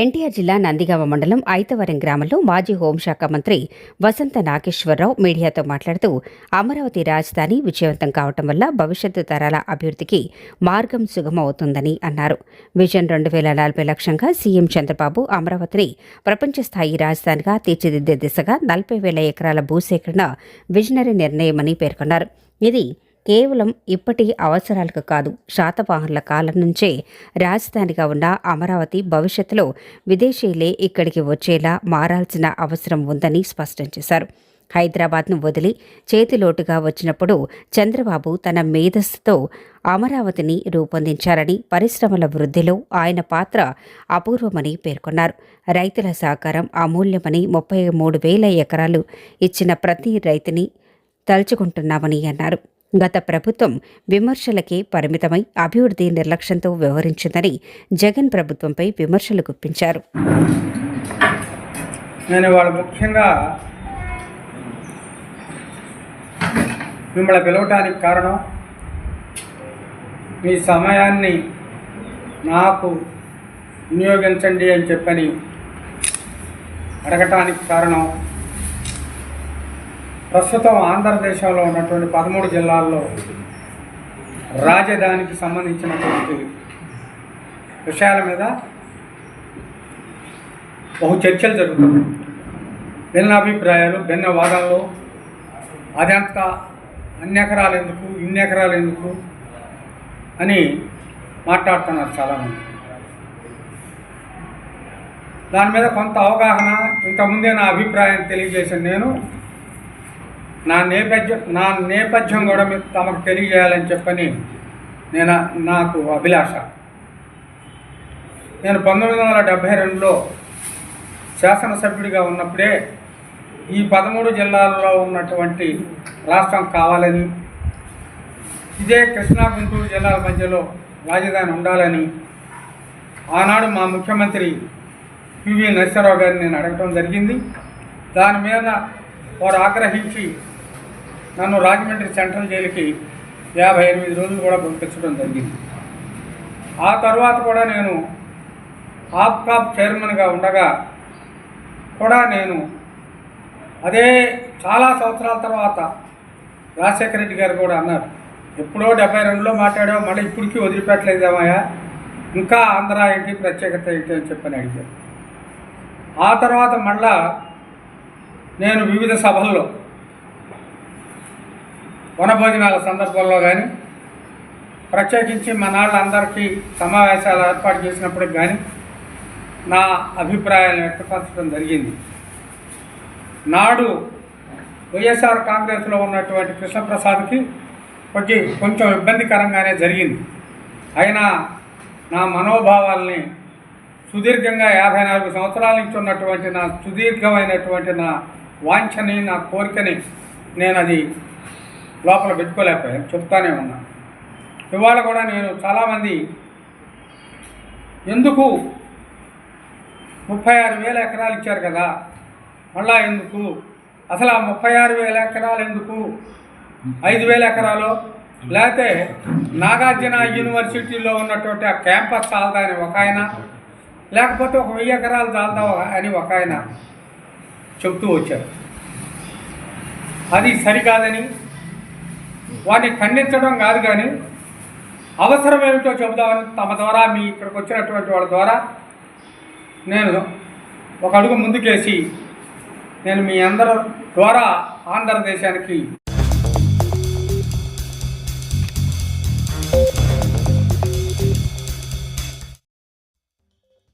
ఎన్టీఆర్ జిల్లా నందిగామ మండలం ఐతవరం గ్రామంలో మాజీ హోంశాఖ మంత్రి వసంత నాగేశ్వరరావు మీడియాతో మాట్లాడుతూ అమరావతి రాజధాని విజయవంతం కావటం వల్ల భవిష్యత్తు తరాల అభివృద్ధికి మార్గం సుగమవుతుందని అన్నారు. విజన్ రెండు వేల నలభై లక్ష్యంగా సీఎం చంద్రబాబు అమరావతిని ప్రపంచ స్థాయి రాజధానిగా తీర్చిదిద్దే దిశగా నలభై వేల ఎకరాల భూసేకరణ విజనరీ నిర్ణయమని పేర్కొన్నారు. ఇది కేవలం ఇప్పటి అవసరాలకు కాదు శాతవాహనుల కాలం నుంచే రాజధానిగా ఉన్న అమరావతి భవిష్యత్తులో విదేశీయులే ఇక్కడికి వచ్చేలా మారాల్సిన అవసరం ఉందని స్పష్టం చేశారు. హైదరాబాద్ను వదిలి చేతిలోటుగా వచ్చినప్పుడు చంద్రబాబు తన మేధస్సుతో అమరావతిని రూపొందించారని పరిశ్రమల వృద్ధిలో ఆయన పాత్ర అపూర్వమని పేర్కొన్నారు. రైతుల సహకారం అమూల్యమని ముప్పై మూడు వేల ఎకరాలు ఇచ్చిన ప్రతి రైతుని తలుచుకుంటున్నామని అన్నారు. గత ప్రభుత్వం విమర్శలకే పరిమితమై అభివృద్ధి నిర్లక్ష్యంతో వ్యవహరించిందని జగన్ ప్రభుత్వంపై విమర్శలు గుప్పించారు. నేను వాళ్ళు ముఖ్యంగా మిమ్మల్ని పిలవటానికి కారణం మీ సమయాన్ని నాకు వినియోగించండి అని చెప్పని అడగటానికి కారణం ప్రస్తుతం ఆంధ్రదేశంలో ఉన్నటువంటి పదమూడు జిల్లాల్లో రాజధానికి సంబంధించినటువంటి విషయాల మీద బహు చర్చలు జరుగుతున్నాయి. భిన్న అభిప్రాయాలు భిన్న వాదనలు అదంతా అన్ని ఎకరాలు ఎందుకు ఇన్ని ఎకరాలు ఎందుకు అని మాట్లాడుతున్నారు చాలామంది. దాని మీద కొంత అవగాహన ఇంతకుముందే నా అభిప్రాయం తెలియజేసిన నేను. నా నేపథ్యం నా నేపథ్యం కూడా మీకు తమకు తెలియజేయాలని చెప్పని నేను నాకు అభిలాష. నేను పంతొమ్మిది వందల డెబ్భై రెండులో శాసనసభ్యుడిగా ఉన్నప్పుడే ఈ పదమూడు జిల్లాల్లో ఉన్నటువంటి రాష్ట్రం కావాలని ఇదే కృష్ణా గుంటూరు జిల్లాల మధ్యలో రాజధాని ఉండాలని ఆనాడు మా ముఖ్యమంత్రి పివి నరసింహరావు గారిని నేను అడగటం జరిగింది. దాని మీద వారు ఆగ్రహించి నన్ను రాజమండ్రి సెంట్రల్ జైలుకి యాభై ఎనిమిది రోజులు కూడా పంపించడం జరిగింది. ఆ తర్వాత కూడా నేను ఆప్కాప్ చైర్మన్గా ఉండగా కూడా నేను అదే చాలా సంవత్సరాల తర్వాత రాజశేఖర రెడ్డి గారు కూడా అన్నారు ఎప్పుడో డెబ్బై రెండులో మాట్లాడావు మళ్ళీ ఇప్పటికీ వదిలిపెట్టలేదేమయ్యా? ఇంకా ఆంధ్ర ఏంటి ప్రత్యేకత ఏంటి? అని చెప్పని అడిగారు. ఆ తర్వాత మళ్ళా నేను వివిధ సభల్లో వనభోజనాల సందర్భంలో కానీ ప్రత్యేకించి మన వాళ్ళందరికీ సమావేశాలు ఏర్పాటు చేసినప్పుడు కానీ నా అభిప్రాయాలను వ్యక్తపరచడం జరిగింది. నాడు వైఎస్ఆర్ కాంగ్రెస్లో ఉన్నటువంటి కృష్ణప్రసాద్కి కొంచెం కొంచెం ఇబ్బందికరంగానే జరిగింది. అయినా నా మనోభావాల్ని సుదీర్ఘంగా యాభై నాలుగు సంవత్సరాల నుంచి ఉన్నటువంటి నా సుదీర్ఘమైనటువంటి నా వాంఛని నా కోరికని నేను అది లోపల పెట్టుకోలేకపోయాను చెప్తానే ఉన్నా. ఇవాళ కూడా నేను చాలామంది ఎందుకు ముప్పై ఆరు వేల ఎకరాలు ఇచ్చారు కదా? మళ్ళా ఎందుకు? అసలు ఆ ముప్పై ఆరు వేల ఎకరాలు ఎందుకు? ఐదు వేల ఎకరాలు? లేకపోతే నాగార్జున యూనివర్సిటీలో ఉన్నటువంటి ఆ క్యాంపస్ చాలదా అని ఒక ఆయన? లేకపోతే ఒక వెయ్యి ఎకరాలు చాలదా అని ఒక ఆయన చెప్తూ వచ్చారు. అది సరికాదని వాటిని ఖండించడం కాదు కానీ అవసరం ఏమిటో చెబుదామని తమ ద్వారా మీ ఇక్కడికి వచ్చినటువంటి వాళ్ళ ద్వారా నేను ఒక అడుగు ముందుకేసి నేను మీ అందరి ద్వారా ఆంధ్రదేశానికి